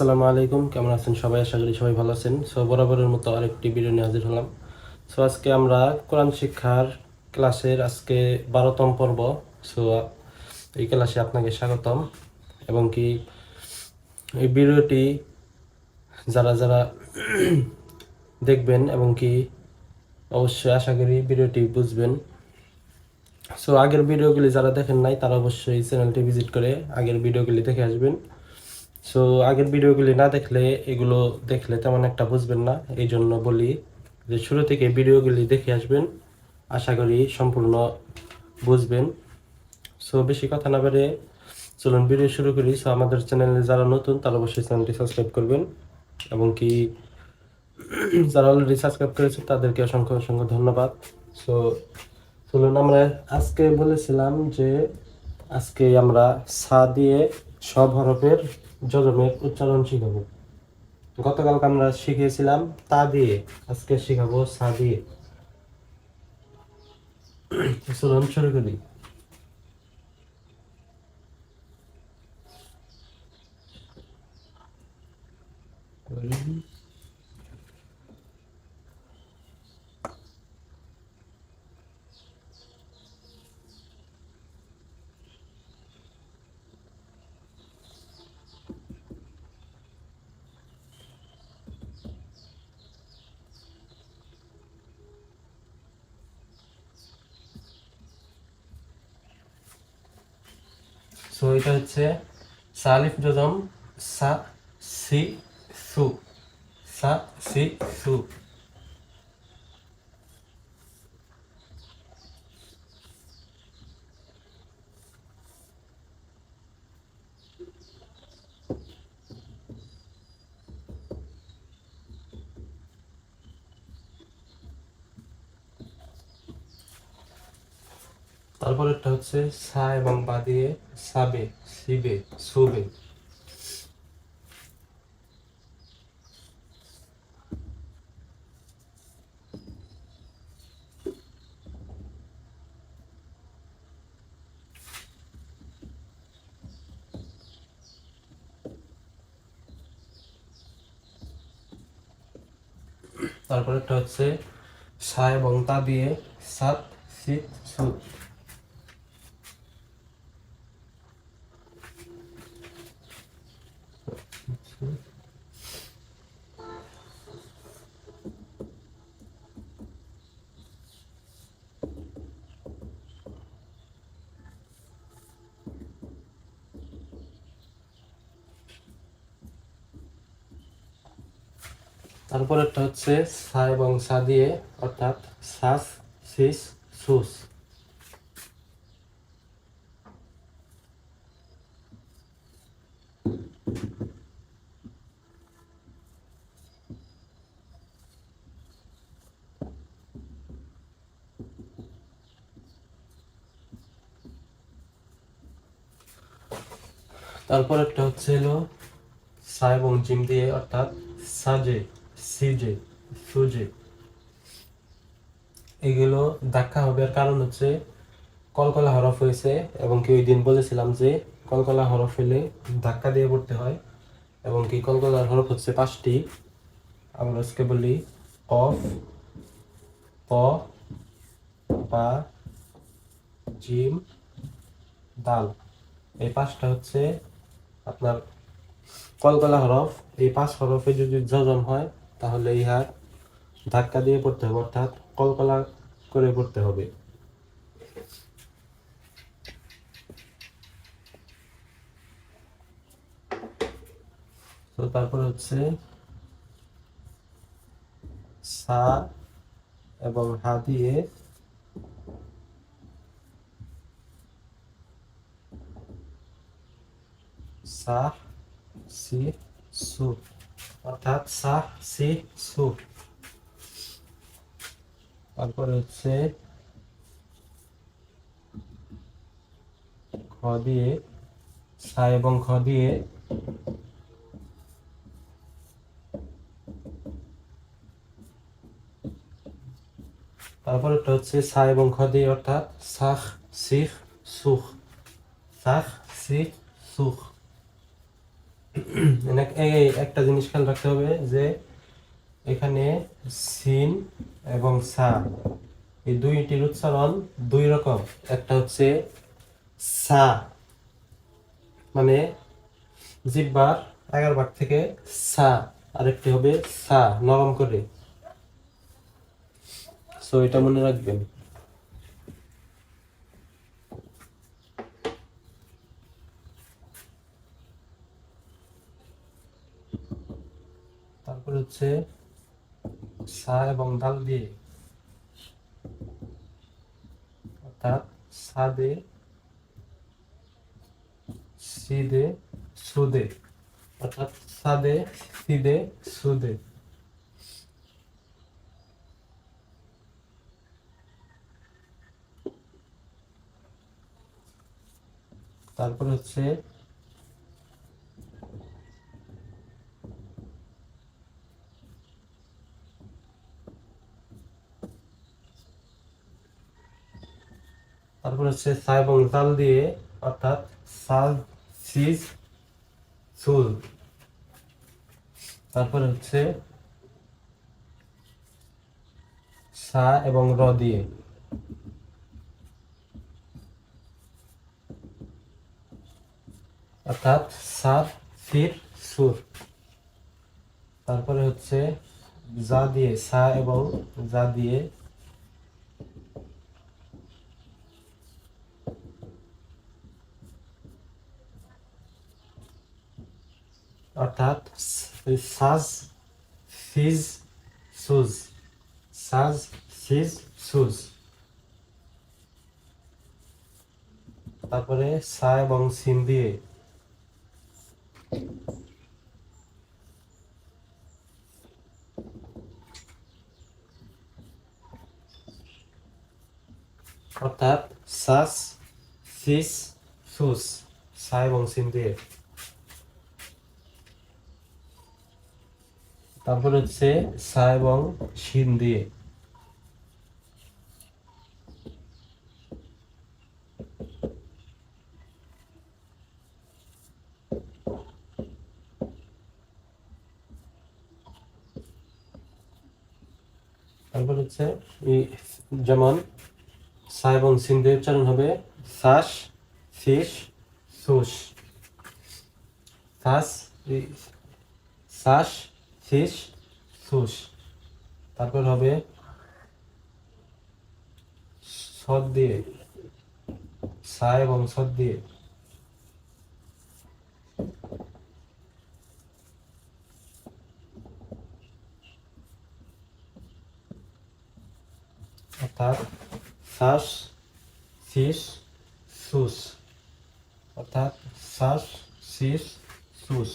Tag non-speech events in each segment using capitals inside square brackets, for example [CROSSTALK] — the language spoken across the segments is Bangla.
আসসালামু আলাইকুম, কেমন আছেন সবাই? আশা করি সবাই ভালো আছেন। সো, বরাবরের মতো আরেকটি ভিডিও নিয়ে হাজির হলাম। সো, আজকে আমরা কোরআন শিক্ষার ক্লাসের আজকে বারোতম পর্ব। সো, এই ক্লাসে আপনাকে স্বাগতম। এবং কি এই ভিডিওটি যারা যারা [CLEARS THROAT] দেখবেন এবং কি অবশ্যই আশা করি ভিডিওটি বুঝবেন। সো, আগের ভিডিওগুলি যারা দেখেন নাই, তারা অবশ্যই চ্যানেলটি ভিজিট করে আগের ভিডিওগুলি দেখে আসবেন। সো আগের ভিডিওগুলি না দেখলে, এগুলো দেখলে তেমন একটা বুঝবেন না। এই জন্য বলি যে, শুরু থেকে ভিডিওগুলি দেখে আসবেন। আশা করি সম্পূর্ণ বুঝবেন। সো বেশি কথা না বেড়ে চলুন ভিডিও শুরু করি। সো আমাদের চ্যানেলে যারা নতুন, তারা অবশ্যই চ্যানেলটি সাবস্ক্রাইব করবেন। এবং কি [CLEARS THROAT] যারা অলরেডি সাবস্ক্রাইব করেছে তাদেরকে অসংখ্য অসংখ্য ধন্যবাদ। সো চলুন আমরা আজকে বলেছিলাম যে, আজকে আমরা সা দিয়ে সব হরফের যজমের উচ্চারণ শিখাব। গতকালকে আমরা শিখিয়েছিলাম তা দিয়ে আজকে শিখাবো সা দিয়ে চলুন, শুরু করি। সো এটা হচ্ছে সালিফ যজম সা সি সু সা সি সু। তারপরেরটা হচ্ছে সা এবং বা দিয়ে সাবে, সিবে, সুবে। তারপরেরটা হচ্ছে সা এবং তা দিয়ে সাত, সিত, সুত। তারপরেরটা হচ্ছে সা এবং সা দিয়ে, অর্থাৎ সাস, সিস, সুস। তারপরেরটা হচ্ছে হলো সা এবং জিম দিয়ে, অর্থাৎ সাজে। সিজে, সুজে। এগুলো ধাক্কা হবে এর কারণ হচ্ছে কলকলা হরফ হয়েছে এবং কি ওই দিন বলেছিলাম যে কলকলা হরফ হলে ধাক্কা দিয়ে পড়তে হয় এবং কি কলকলার হরফ হচ্ছে পাঁচটি। আমরা আজকে বলি কফ প বা জিম, দাল। এই পাঁচটা হচ্ছে আপনার কলকলা হরফ। এই পাঁচ হরফে যদি যজন হয় তাহলে ইহার ধাক্কা দিয়ে পড়তে হবে, অর্থাৎ কলকলা করে পড়তে হবে। তো তারপর হচ্ছে সা এবং হা দিয়ে সা, সি, সু। অর্থাৎ সাহ সি, সু। তারপরে হচ্ছে খ দিয়ে, সা এবং খ দিয়ে তারপরে হচ্ছে সা এবং খ দিয়ে, অর্থাৎ সিখ, সুখ সিখ। সুখ এই এই একটা জিনিস খেয়াল রাখতে হবে যে এখানে সিন এবং সা, এই দুইটির উচ্চারণ দুই রকম। একটা হচ্ছে সা মানে জিব্বার এগারো ভাগ থেকে সা, আরেকটি হবে সা, নরম করে। সো এটা মনে রাখবেন তারপর হচ্ছে সা এবং ডাল দিয়ে। অর্থাৎ সাদে সিদে সুদে অর্থাৎ সাদে সিদে সুদে তারপর হচ্ছে হচ্ছে সা এবং জাল দিয়ে, অর্থাৎ সাল সিজ, সুল। তারপরে হচ্ছে সা এবং র দিয়ে। অর্থাৎ সার ফির সুর। তারপরে হচ্ছে যা দিয়ে, সা এবং যা দিয়ে অর্থাৎ সাজ, ফিজ, সুজ। সাজ, ফিজ, সুজ। তারপরে সা এবং সিন দিয়ে অর্থাৎ সাস ফিস সুস সা এবং সিন দিয়ে তারপর হচ্ছে সা এবং শিন দিয়ে। তারপর হচ্ছে যেমন সা এবং সিন দিয়ে উচ্চারণ হবে সাস ফিস সুস। সাস সাস ফিশ সুস তারপর হবে সদ দিয়ে সা এবং সদ দিয়ে অর্থাৎ শ্বাস শীষ সুস অর্থাৎ শ্বাস শীষ সুস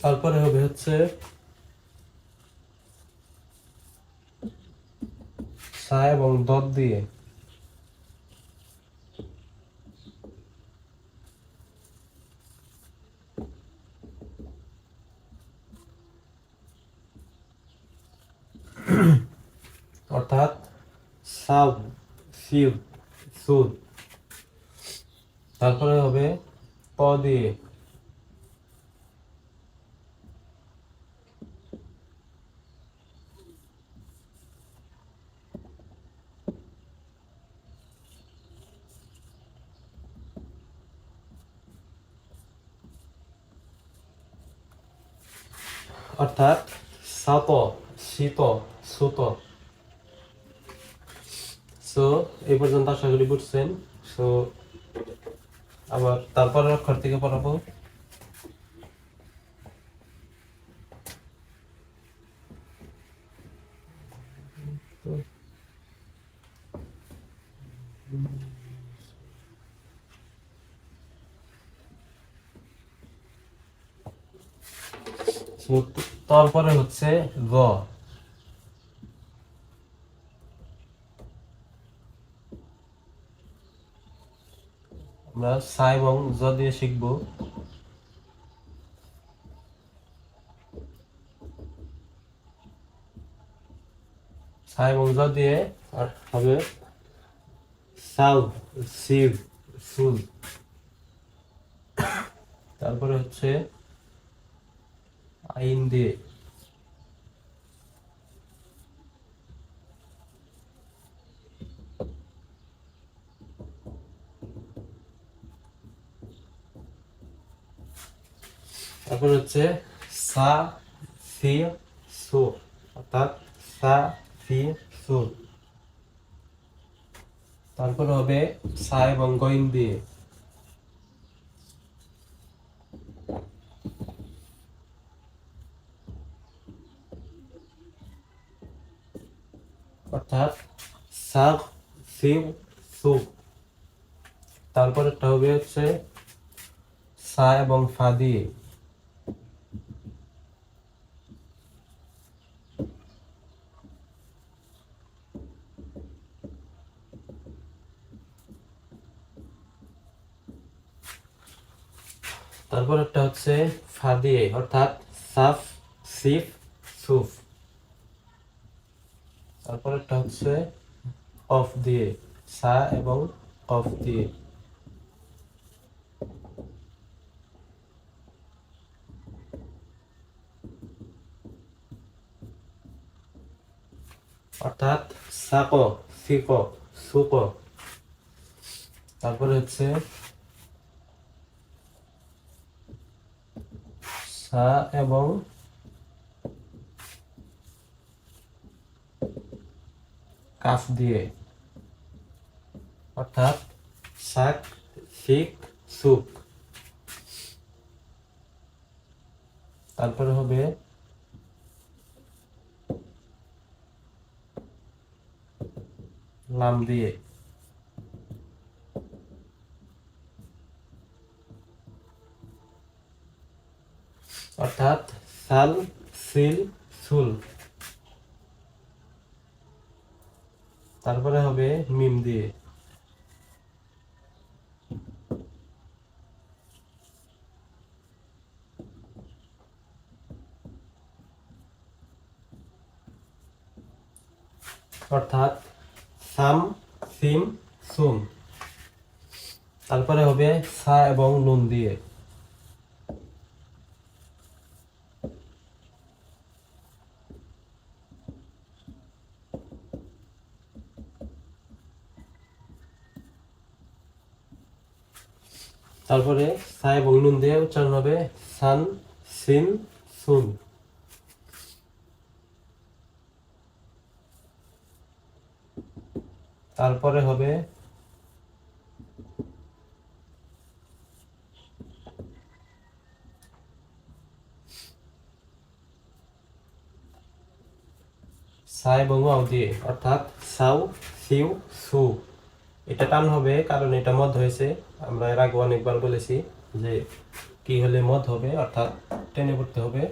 তারপরে হবে হচ্ছে সা এবং দত দিয়ে। অর্থাৎ সাউ সিউ সুদ তারপরে হবে প দিয়ে। অর্থাৎ সাত শীত সুত। সো এই পর্যন্ত আশা করি বুঝছেন। সো আবার তারপরের অক্ষর থেকে পড়াবো। So, তারপরে হচ্ছে গ। আমরা সা এবং জ দিয়ে শিখব। সা এবং জ দিয়ে হবে সাউ সিভ সুল। তারপরে হচ্ছে দিয়ে তারপর হচ্ছে সা, সি, সু, অর্থাৎ সা, সি, সু। তারপর হবে সা এবং গইন দিয়ে অর্থাৎ সাগ সিউ সু তারপরেরটা হবে হচ্ছে সা এবং ফা দিয়ে। তারপর একটা হচ্ছে ফা দিয়ে, অর্থাৎ সাফ, সিফ, সুফ। তারপর একটা হচ্ছে অফ দিয়ে সা এবং অফ দিয়ে। অর্থাৎ সাক সিক সুক। তারপরে হচ্ছে সা এবং কাফ দিয়ে। অর্থাৎ শাক শিক সুক তারপরে হবে লাম দিয়ে। অর্থাৎ সাল সিল সুল। তারপরে হবে মিম দিয়ে। অর্থাৎ সাম সিম সুম। তারপরে হবে সা এবং নুন দিয়ে। তারপরে সা এবং নুন দিয়ে উচ্চারণ হবে সান, সিন, সুন। তারপরে হবে সা এবং দিয়ে, অর্থাৎ সাউ, সিউ, সু। এটা টান হবে, কারণ এটা মদ হয়েছে। আমরা এর আগে অনেকবার বলেছি যে কি হলে মদ হবে, অর্থাৎ টেনে পড়তে হবে।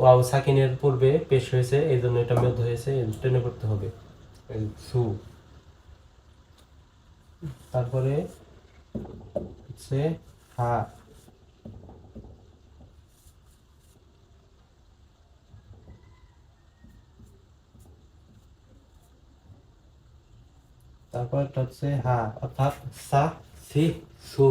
ওয়াও সাকিনের পূর্বে পেশ হয়েছে, এই জন্য এটা মদ হয়েছে টেনে পড়তে হবে। সু। তারপরে হচ্ছে হা। তারপর একটা হচ্ছে হা অর্থাৎ সা সি সু।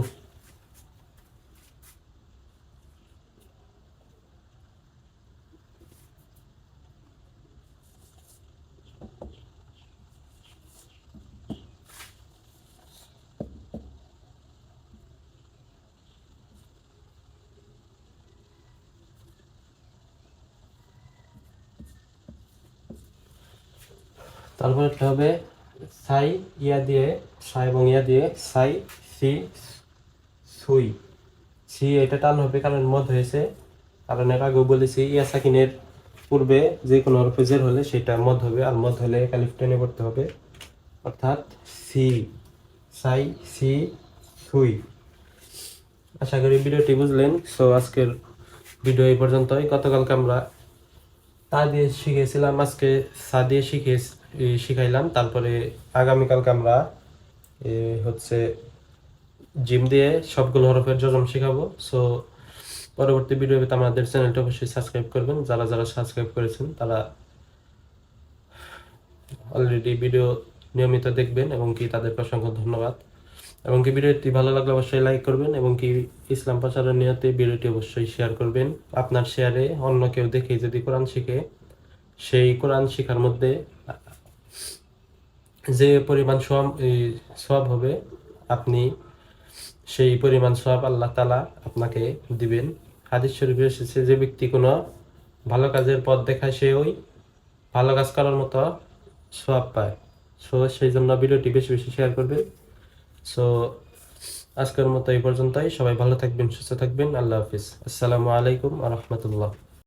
তারপর একটা হবে সাই ইয়া দিয়ে সাই এবং ইয়া দিয়ে সাই সি সুই। সি এটা টান হবে কারণ মদ হয়েছে। কারণ এর আগেও বলেছি ইয়া সাকিনের পূর্বে যে কোনো অরফেজের হলে সেটা মদ হবে আর মদ হলে কালিফ টেনে করতে হবে। অর্থাৎ সি সাই সি সুই। আশা করি ভিডিওটি বুঝলেন। সো আজকের ভিডিও এই পর্যন্তই। গতকালকে আমরা তা দিয়ে শিখেছিলাম। আজকে সা দিয়ে শিখে এ, শিখাইলাম। তারপরে আগামীকালকে আমরা হচ্ছে জিম দিয়ে সবগুলো হরফের জজম শেখাবো। সো পরবর্তী ভিডিও পেতে আমাদের চ্যানেলটা অবশ্যই সাবস্ক্রাইব করবেন। যারা যারা সাবস্ক্রাইব করেছেন, তারা অলরেডি ভিডিও নিয়মিত দেখবেন এবং কি তাদেরকে অসংখ্য ধন্যবাদ। এবং কি ভিডিওটি ভালো লাগলে অবশ্যই লাইক করবেন এবং কি ইসলাম প্রচারের নিয়তে ভিডিওটি অবশ্যই শেয়ার করবেন। আপনার শেয়ারে অন্য কেউ দেখে যদি কোরআন শিখে, সেই কোরআন শিখার মধ্যে যে পরিমাণ সব সব হবে, আপনি সেই পরিমাণ সব আল্লাহ তালা আপনাকে দিবেন। হাদিস শরীফে এসেছে, যে ব্যক্তি কোনো ভালো কাজের পথ দেখায়, সে ওই ভালো কাজ করার মতো সব পায়। সো, সেই জন্য ভিডিওটি বেশি বেশি শেয়ার করবেন সো, আজকের মতো এই পর্যন্তই। সবাই ভালো থাকবেন, সুস্থ থাকবেন। আল্লাহ হাফিজ। আসসালামু আলাইকুম আ রহমতুল্লাহ।